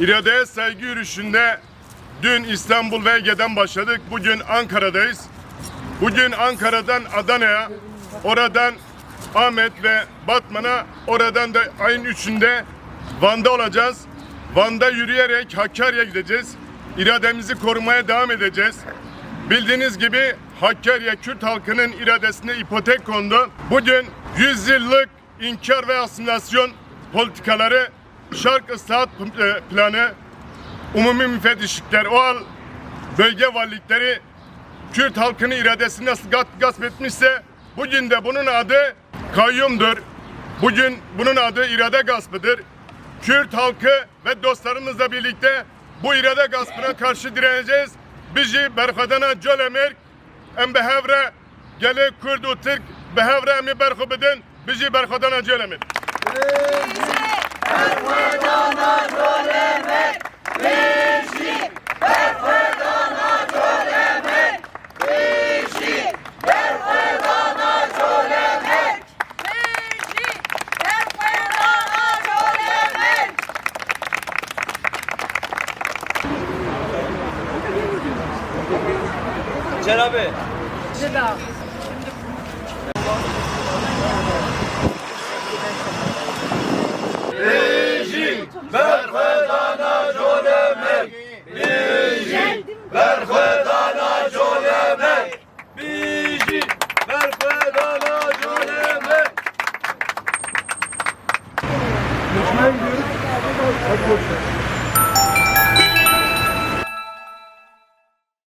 İradeye saygı yürüyüşünde dün İstanbul ve Ege'den başladık. Bugün Ankara'dayız. Bugün Ankara'dan Adana'ya, oradan Ahmet ve Batman'a, oradan da ayın 3'ünde Van'da olacağız. Van'da yürüyerek Hakkari'ye gideceğiz. İrademizi korumaya devam edeceğiz. Bildiğiniz gibi Hakkari Kürt halkının iradesine ipotek kondu. Bugün 100 yıllık inkar ve asimilasyon politikaları, şark ıslahat e, planı, umumi müfettişlikler, OAL bölge valilikleri Kürt halkının iradesini nasıl gasp, etmişse bugün de bunun adı kayyumdur. Bugün bunun adı irade gaspıdır. Kürt halkı ve dostlarımızla birlikte bu irade gaspına karşı direneceğiz. Bizi berkadana colemer em behevre gele Kurdu Türk behevre emi berkubedin bizi Yücel abi. Yücel abi. Rejim berfedana colemek. Rejim berfedana colemek. Rejim berfedana colemek.